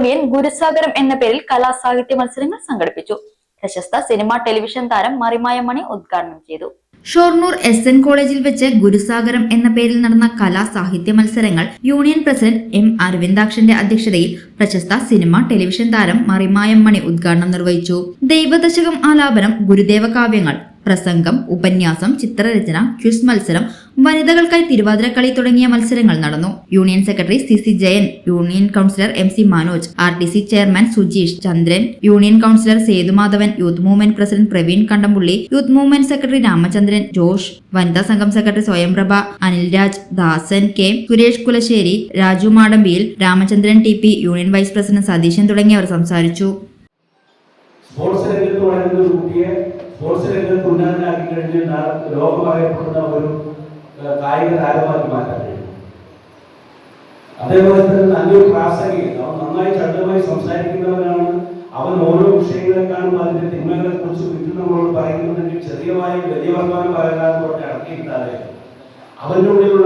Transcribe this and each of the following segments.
Union ഗുരുസാഗരം എന്ന പേരിൽ കലാസാഹിത്യ മത്സരങ്ങൾ സംഘടിപ്പിച്ചു. പ്രശസ്ത സിനിമ ടെലിവിഷൻ താരം മറിമായ മണി ഉദ്ഘാടനം ചെയ്തു. ഷൊർണൂർ എസ് എൻ കോളേജിൽ വെച്ച് ഗുരുസാഗരം എന്ന പേരിൽ നടന്ന കലാ സാഹിത്യ മത്സരങ്ങൾ യൂണിയൻ പ്രസിഡന്റ് എം അരവിന്ദാക്ഷന്റെ അധ്യക്ഷതയിൽ പ്രശസ്ത സിനിമ ടെലിവിഷൻ താരം മറിമായം മണി ഉദ്ഘാടനം നിർവഹിച്ചു. ദൈവദശകം ആലാപനം ഗുരുദേവ കാവ്യങ്ങൾ പ്രസംഗം ഉപന്യാസം ചിത്രരചന ക്വിസ് മത്സരം വനിതകൾക്കായി തിരുവാതിരക്കളി തുടങ്ങിയ മത്സരങ്ങൾ നടന്നു. Union secretary C C Jayan union councillor M C Manoj R T C chairman Sujeesh Chandran union councillor Sethumadhavan youth movement president Praveen Kandampully youth movement secretary Ramachandran Josh വനിതാ സംഘം secretary Swayamprabha Anilraj Dasan K Suresh Kulasseri Raju മാടമ്പിയിൽ Ramachandran T P union vice president Satheesan തുടങ്ങിയവർ സംസാരിച്ചു. Sports രംഗത്ത് വളരുന്ന ഒരു കുട്ടിയെ sports രംഗത്ത് ഉന്നതനാക്കി കഴിഞ്ഞ് ലോകമറിയപ്പെടുന്ന ഒരു കായിക താരമാക്കി മാറ്റാൻ അതേപോലെ തന്നെ നല്ലൊരു പ്രാസംഗികൻ അവൻ നന്നായി ശബ്ദമായി സംസാരിക്കുന്നവനാണ്. അവൻ ഓരോ വിഷയങ്ങളെക്കാളും അതിന്റെ തിന്മകളെ കുറിച്ച് വീട്ടിൽ നമ്മളോട് പറയുന്നുണ്ടെങ്കിൽ ചെറിയമായ വലിയ വർത്തമാനം പറയാതെ തൊട്ട് ഇറക്കിയിട്ടാതെ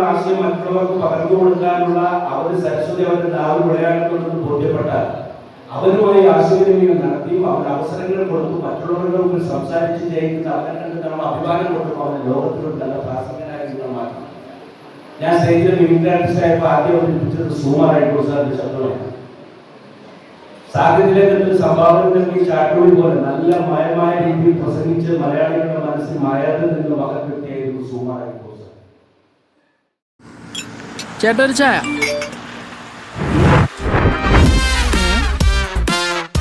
ആശയം മറ്റുള്ളവർക്ക് പകർന്നു കൊടുക്കാനുള്ള അവന്റെ സരസ്വതി അവന്റെ നാവ് വിളയാടുന്നുണ്ടെന്ന് ബോധ്യപ്പെട്ടാൽ അവരുമായി ആശയവിനിമയം നടത്തിയും അവർ അവസരങ്ങൾ കൊടുത്തും മറ്റുള്ളവരുടെ സംസാരിച്ച് ജയിക്കുന്ന അവരെ കണ്ട് നമ്മൾ അഭിമാനം കൊടുക്കും അവന് ലോകത്തിലൊരു നല്ല പ്രാസംഗനായ മാറ്റി. ഞാൻ സ്റ്റേജിലെ ആദ്യം അവതരിപ്പിച്ചത് സുമാറായിട്ട് ശബ്ദമാണ്. എന്തൊരു സംഭാവന നൽകി ചാട്ടുപൊളി പോലെ നല്ല മയമായ രീതിയിൽ പ്രസംഗിച്ച് മലയാളികളുടെ മനസ്സിൽ മായാതെ നിന്ന് മകൻ കിട്ടിയായിരുന്നു സുമാറായിട്ട് ചേട്ടൊരു ചേട്ടാ ചായ.